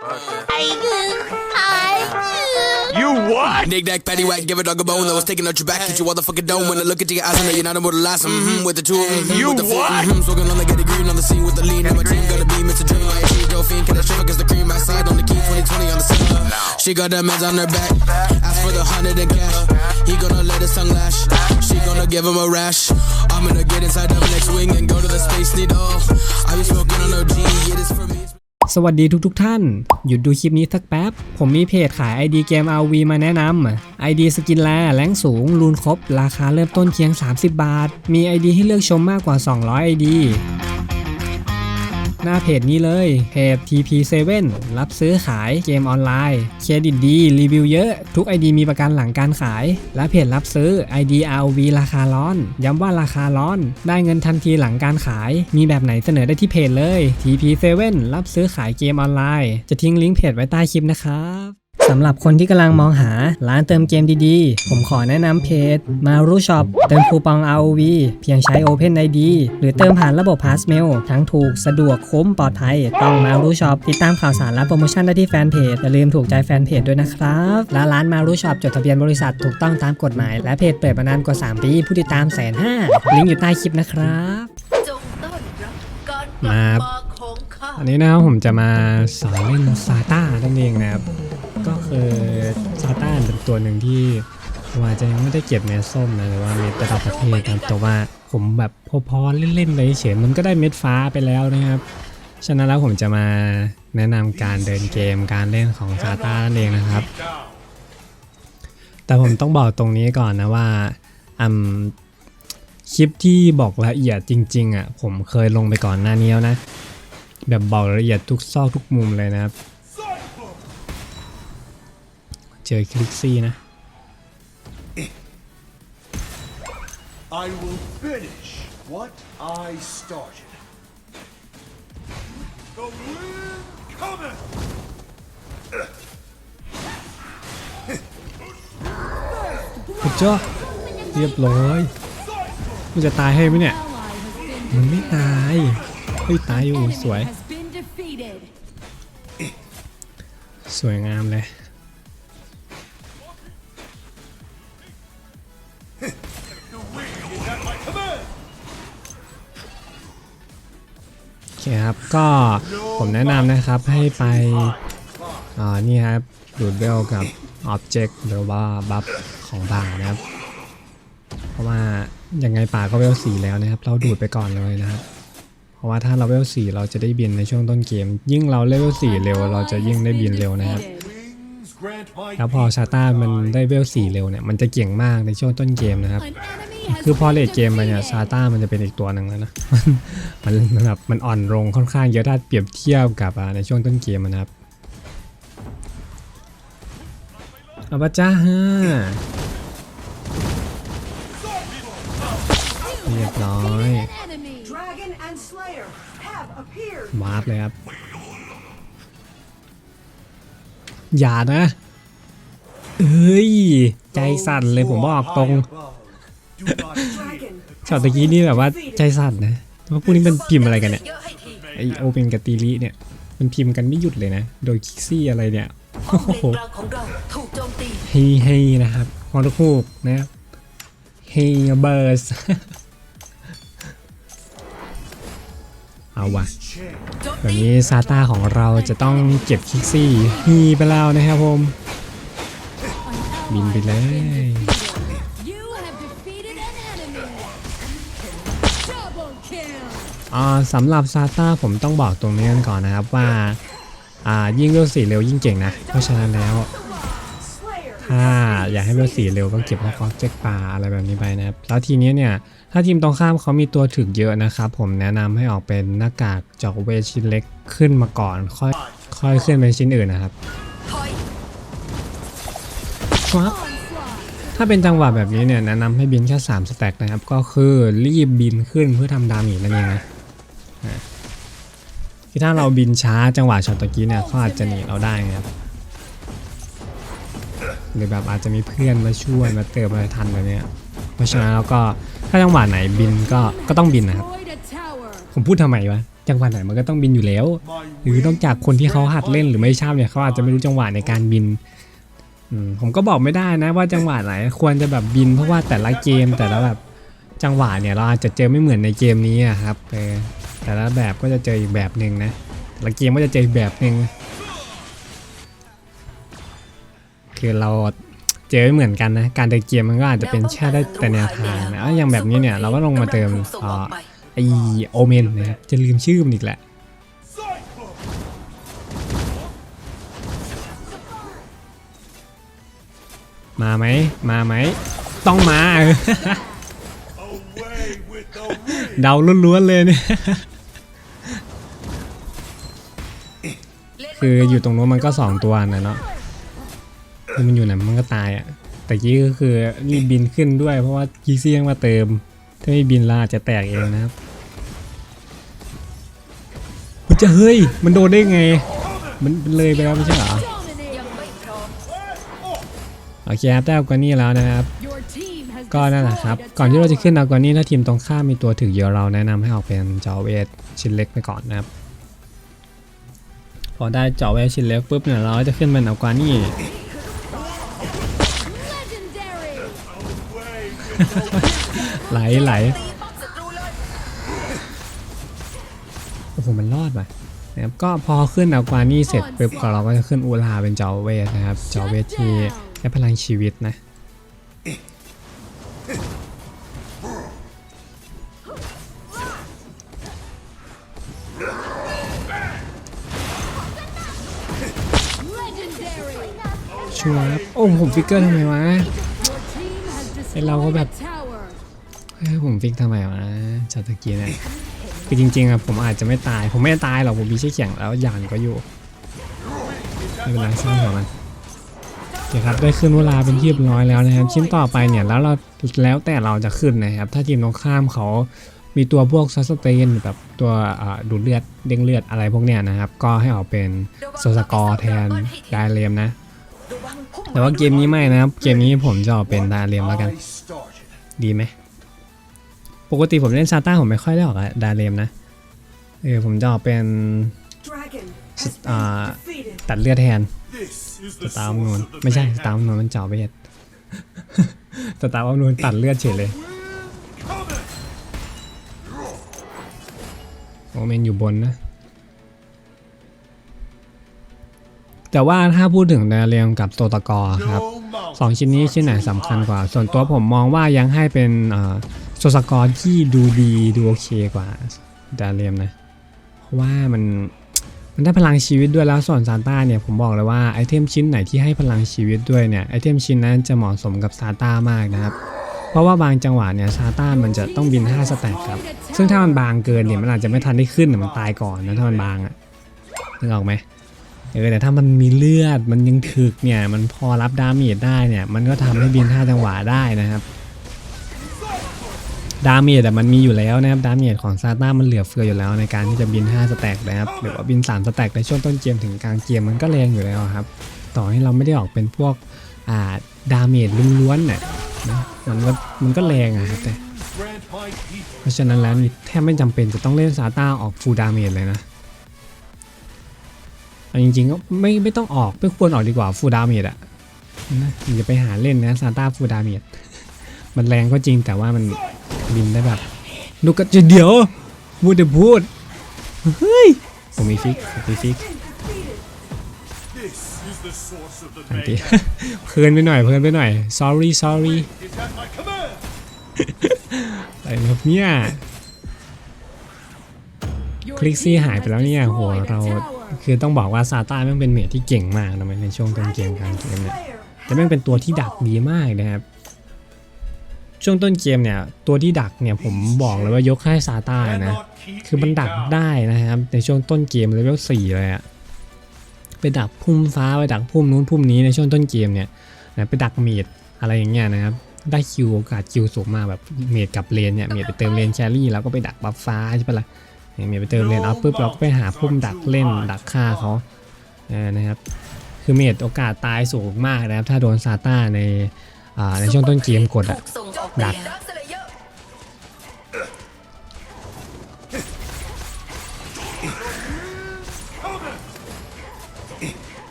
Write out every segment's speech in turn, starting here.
You what? Nick Nack, Patty Whack, give a dog a bone that was taking out your back. Hit you all the fucking dome when I look into your eyes. I know you're not able to last. Mm-hmm, with the two, mm-hmm, You with the what? mm-hmm, smoking on the get the green on the scene with the lean. And my team gonna be Mr. Dream. Like she Dolphin, can I show against the cream outside on the key 2020 on the scene. She got that meds on her back. Ask for the hundred and cash. He gonna let his tongue lash. She gonna give him a rash. I'm gonna get inside the next wing and go to the space needle. I be smoking on OG, yeah, this for me. สวัสดีทุกๆทท่าน หยุดดูคลิปนี้สักแป๊บ ผมมีเพจขาย ID เกม RV มาแนะนำ ID สกินแลแรงสูง รูนครบ ราคาเริ่มต้นเพียง 30 บาท มี ID ให้เลือกชมมากกว่า 200 ID หน้าเพจนี้เลย เพจ TP7 รับซื้อขายเกมออนไลน์ เครดิตดี รีวิวเยอะ ทุก ID มีประกันหลังการขาย และเพจรับซื้อ ID ROV ราคาร้อน ย้ำว่าราคาร้อน ได้เงินทันทีหลังการขาย มีแบบไหนเสนอได้ที่เพจเลย TP7 รับซื้อขายเกมออนไลน์ จะทิ้งลิงก์เพจไว้ใต้คลิปนะครับสำหรับคนที่กำลังมองหาร้านเติมเกมดีๆ ผมขอแนะนำเพจ Maru Shop เติมคูปอง ROV เพียงใช้ Open ID หรือเติมผ่านระบบ Passmail ทั้งถูกสะดวกคุ้มปลอดภัย ต้อง Maru Shop ติดตามข่าวสารและโปรโมชั่นได้ที่แฟนเพจ อย่าลืมถูกใจแฟนเพจด้วยนะครับ และร้าน Maru Shop จดทะเบียนบริษัทถูกต้องตามกฎหมาย และเพจเปิดมานานกว่า 3 ปี ผู้ติดตามแสนห้าลิงก์อยู่ใต้คลิปนะครับจงต้อนรับการกมาลับมาของข้าอันนี้นะครับผมจะมาสอนเล่นซาต้านั่นเองนะครับก็ คือซาต้าเป็นตัวหนึ่งที่ผมอาจจะยังไม่ได้เก็บเม็ดส้มนะหรือว่าเม็ดระดับประเทศนะครับแต่ว่าผมแบบพอๆเล่นๆไปเฉยมันก็ได้เม็ดฟ้าไปแล้วนะครับ ฉะนั้นแล้วผมจะมาแนะนำการเดินเกมการเล่นของซาต้านั่นเองนะครับ แต่ผมต้องบอกตรงนี้ก่อนนะว่าอืมคลิปที่บอกละเอียดจริงๆอะผมเคยลงไปก่อนหน้านี้แล้วนะ แบบบอกละเอียดทุกซอกทุกมุมเลยนะครับ เจอคลิกซี่นะ I will finish what I started. The wind cometh! พุดจ้าเรียบร้อย มันจะตายให้ไหมเนี่ย มันไม่ตาย เฮ้ยตายอยู่สวย has been defeated. สวยงามเลย ก็ผมแนะนำนะครับให้ไปอ่านี่ครับดูดเบลกับ Object หรือว่าบัฟของป่านะครับ เพราะว่ายังไงป่าก็เวลสีแล้วนะครับ เราดูดไปก่อนเลยนะครับเพราะว่าถ้าเราเวลสีเราจะได้บินในช่วงต้นเกม ยิ่งเราเลเวลสี่เร็ว เราจะยิ่งได้บินเร็วนะครับแล้วพอชาต้ามันได้เวลสี่เร็วเนี่ยมันจะเก่งมากในช่วงต้นเกมนะครับ คือพอเลท been เกมไปเนี่ยซาต้ามันจะเป็นอีกตัวหนึ่งแล้วนะ มันมันแบบมันอ่อนลงค่อนข้างเยอะถ้าเปรียบเทียบกับในช่วงต้นเกมนะครับเอาปะจ้าฮะเรียบร้อยวาร์ปเลยครับ อย่านะเอ้ย ใจสั่นเลยผมบอกตรง ช็อตตะกี้นี่แบบว่าใจสั่นนะว่าพวกนี้มันพิมพ์อะไรกันเนี่ยไอโอเปนกับตีลีเนี่ย มันพิมพ์กันไม่หยุดเลยนะ โดยคิกซี่อะไรเนี่ยโอ้โหเฮ้เฮ้นะครับฮอลคูกนะครับเฮ้เบิร์สเอาวะแบบนี้ซาต้าของเราจะต้องเก็บคิกซี่ฮีไปแล้วนะครับผม An Bin ally bilay. has been defeated. อ่าสำหรับซาต้าผมต้องบอกตรงนี้กันก่อนนะครับว่าอ่ายิ่งเร็วสีเร็วยิ่งเก่งนะ เพราะฉะนั้นแล้วถ้าอยากให้เร็วสีเร็วก็เก็บพวกฟอกเจ็กปลาอะไรแบบนี้ไปนะครับแล้วทีนี้เนี่ยถ้าทีมตรงข้ามเขามีตัวถึกเยอะนะครับผมแนะนำให้ออกเป็นหน้ากากจอกเวชิ้นเล็กขึ้นมาก่อน ค่อยค่อยขึ้นเป็นชิ้นอื่นนะครับครับถ้าเป็นจังหวะแบบนี้เนี่ยแนะนำให้บินแค่3สแต็กนะครับ ก็คือรีบบินขึ้นเพื่อทำดาเมจนั่นเองนะ คือถ้าเราบินช้าจังหวะช็อตตะกี้เนี่ยเขาอาจจะหนีเราได้นะครับหรือแบบอาจจะมีเพื่อนมาช่วยมาเติมอะไรทันแบบเนี้ยเพราะฉะนั้นเราก็ถ้าจังหวะไหนบินก็ก็ต้องบินนะครับ ผมพูดทำไมวะจังหวะไหนมันก็ต้องบินอยู่แล้ว หรือนอกจากคนที่เขาหัดเล่นหรือไม่ชอบเนี่ยเขาอาจจะไม่รู้จังหวะในการบินอผมก็บอกไม่ได้นะว่าจังหวะไหนควรจะแบบบิน เพราะว่าแต่ละเกมแต่ละแบบจังหวะเนี่ยเราอาจจะเจอไม่เหมือนในเกมนี้ครับ แต่ละแบบก็จะเจออีกแบบหนึ่งนะแต่ละเกมก็จะเจออีกแบบหนึ่งคือเราเจอไม่เหมือนกันนะ การเดินเกมมันก็อาจจะเป็นแค่ได้แต่แนวทางนะอะอย่างแบบนี้เนี่ยเราก็ลงมาเติมกำลังถูกส่งอ่ออกาไปไอโอเมนนะครับจะลืมชื่อมันอีกแหละ Cyclone! มาไหมมาไหมต้องมา เดาล้วนๆเลยเนี่ยคืออยู่ตรงนู้นมันก็สองตัวนะเนาะคือมันอยู่ไหนมันก็ตายอะ่ะแต่กี้ก็คือรีบบินขึ้นด้วยเพราะว่ากีซี่ยังมาเติม ถ้าไม่บินเราจะแตกเองนะครับมันจะเฮ้ยมันโดนได้ไง มันเลยไปแล้วไม่ใช่เหรอโอเคครับได้กว่านี่แล้วนะครับ ก็นั่นแหละครับ ก่อนที่เราจะขึ้นเอากว่านี้ถ้าทีมตรงข้ามมีตัวถึกเยอะเราแนะนำให้ออกเป็นจอเวทชิ้นเล็กไปก่อนนะครับ พอได้จอเวทชิ้นเล็กปุ๊บเนี่ยเราจะขึ้นเป็นเอากว่านี่ไหลไหลโอ้โหมันรอดว่ะนะครับก็พอขึ้นเอากว่านี่เสร็จปุ๊บเราก็จะขึ้นอูลาเป็นจอเวทนะครับจอเวทที่ให้พลังชีวิตนะ ชัวร์ครับโอ้ผมฟิกเกอร์ทำไมวะไอเราก็แบบเฮ้ยผมฟิกทำไมวะจากตะกี้เนี่ยคือจริงๆอะผมอาจจะไม่ตาย ผมไม่ตายหรอกผมมีเชื่อแข่งแล้วยานก็อยู่ไม่เป็นไรสร้างหัวมันโอเคครับได้ขึ้นเวลาเป็นที่เรียบร้อยแล้วนะครับ ชิ้นต่อไปเนี่ยแล้วเราแล้วแต่เราจะขึ้นนะครับ ถ้าทีมตรงข้ามเขามีตัวพวกซัสเตนแบบตัวดูดเลือดเด้งเลือดอะไรพวกเนี้ยนะครับ ก็ให้ออกเป็นโซสกอร์แทนไดเรียมนะ แต่ว่าเกมนี้ไม่นะครับ เกมนี้ผมจะออกเป็นไดเรียมแล้วกัน ดีไหม ปกติผมเล่นซาต้าผมไม่ค่อยได้ออกอะดาเลมนะ เออผมจะออกเป็นตัดเลือดแทนสตาร์มนูนไม่ใช่สตาร์มนูนมันเจาะเวทสตาร์มนูนตัดเลือดเฉยเลยโอเมนอยู่บนนะ แต่ว่าถ้าพูดถึงดาเลมกับโตตะกอครับสองชิ้นนี้ชิ้นไหนสำคัญกว่า ส่วนตัวผมมองว่ายังให้เป็นโซสกอร์ที่ดูดีดูโอเคกว่าดาเรียมนะ เพราะว่ามันมันได้พลังชีวิตด้วยแล้วส่วนซานต้าเนี่ยผมบอกเลยว่าไอเทมชิ้นไหนที่ให้พลังชีวิตด้วยเนี่ยไอเทมชิ้นนั้นจะเหมาะสมกับซาต้ามากนะครับ เพราะว่าบางจังหวะเนี่ยซาต้ามันจะต้องบิน 5 สแต็กครับ ซึ่งถ้ามันบางเกินเนี่ยมันอาจจะไม่ทันได้ขึ้นมันตายก่อนนะถ้ามันบางอะนึกออกไหม เออแต่ถ้ามันมีเลือดมันยังถึกเนี่ย มันพอรับดาเมจได้เนี่ย มันก็ทำให้บิน5จังหวะได้นะครับดาเมจแต่มันมีอยู่แล้วนะครับดาเมจของซาต้ามันเหลือเฟืออยู่แล้วในการที่จะบิน 5 สแต็กนะครับหรือว่าบิน 3 สแต็กในช่วงต้นเกมถึงกลางเกมมันก็แรงอยู่แล้วครับ ต่อให้เราไม่ได้ออกเป็นพวกอ่าดาเมจล้วนๆเนี่ยนะมันก็มันก็แรงอะครับแต่เพราะฉะนั้นแล้วนี่แทบไม่จำเป็นจะต้องเล่นซาต้าออกฟูลดาเมจเลยนะ เอาจริงๆก็ไม่ไม่ต้องออกไม่ควรออกดีกว่าฟูดาเมจอะนะอย่าไปหาเล่นนะซาต้าฟูดาเมจมันแรงก็จริงแต่ว่ามันบินได้แบบลูกกระจะเดี๋ยวพูดเดพูดเฮ้ยผมมีฟิกผมมีฟิกอันตีเพลินไปหน่อยเพลินไปหน่อย sorry sorry อะไรครับเนี่ยคลิกซี่หายไปแล้วเนี่ยห destroyed a เรา คือต้องบอกว่าซาต้าแม่งเป็นเมจที่เก่งมากนะในช่วงต้นเกมกลางเกมเนี่ยแต่แม่งเป็นตัวที่ดักดีมากนะครับช่วงต้นเกมเนี่ยตัวที่ดักเนี่ยผมบอกเลยว่ายกให้ซาต้านะคือมันดักได้นะครับในช่วงต้นเกมเลเวลสี่เลยอะไปดักพุ่มฟ้าไปดักพุ่มนู้นพุ่มนี้ในช่วงต้นเกมเนี่ยนะไปดักเมดอะไรอย่างเงี้ยนะครับได้คิวโอกาสคิวสูงมากแบบเมดกับเลนเนี่ยเมดไปเติมเลนแชรี่แล้วก็ไปดักบัฟฟ้าใช่ปะล่ะเนี่ย เมียไปเติมเลนเอาปุ๊บเราก็ไปหาพุ่มดักเล่นดักฆ่าเขานะครับคือเมียโอกาสตายสูงมากนะครับ ถ้าโดนซาต้าในในช่วงต้นเกมกดอะดัก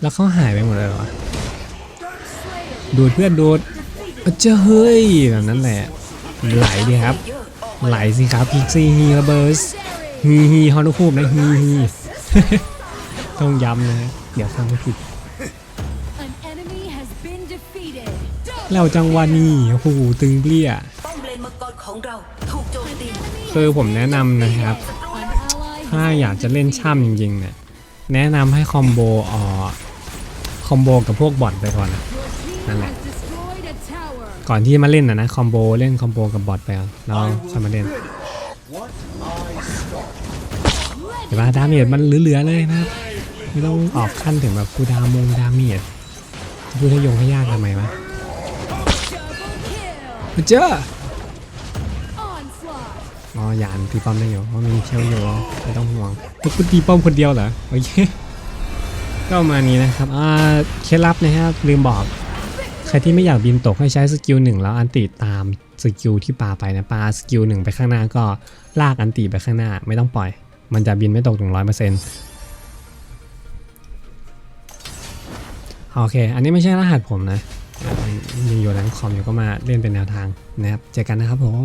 แล้วเขาหายไปหมดเลยเหรอ ดูดเพื่อนดูด เจ้าเฮ้ยแบบนั้นแหละไหลดีครับ ไหลสิครับพิกซี่ฮีระเบิร์สฮีฮีฮอนุคูบนะฮีฮีต้องย้ำนะฮะเดี๋ยวฟังไม่ผิด An enemy has been defeated. แล้วจังหวะนี้โอ้โหตึงเปรี้ยป้อมเลนมังกรของเราถูกโจมตีคือผมแนะนำนะครับ An ally ถ้า has อยากจะเล่นช่ำจริงๆเนี่ยแนะนำให้คอมโบเอ่อคอมโบกับพวกบอทไปก่อนนะ team นั่นแหละ ก่อนที่มาเล่นนะนะคอมโบเล่นคอมโบกับบอทไปแล้วค่อยมาเล่นเห็นปะดาเมจมันเหลือๆเลยนะครับไม่ต้องออกขั้นถึงแบบกูดามงดาเมจพูดให้ยงให้ยากทำไมวะ Double kill. เจ้าอ๋อยานตีป้อมได้อยู่เพราะมีเชลอยู่ไม่ต้องห่วงเฮ้ยกูตีป้อมคนเดียวเหรอโอเคก็มานี้นะครับอ่าเคล็ดลับนะครับลืมบอก ใครที่ไม่อยากบินตกให้ใช้สกิลหนึ่งแล้วอันติตามสกิลที่ปาไปนะปาสกิลหนึ่งไปข้างหน้าก็ลากอันติไปข้างหน้าไม่ต้องปล่อย มันจะบินไม่ตกถึงร้อยเปอร์เซ็นต์โอเค อันนี้ไม่ใช่รหัสผมนะมีอยู่แรงคอมอยู่ก็มาเล่นเป็นแนวทางนะครับ เจอกันนะครับผม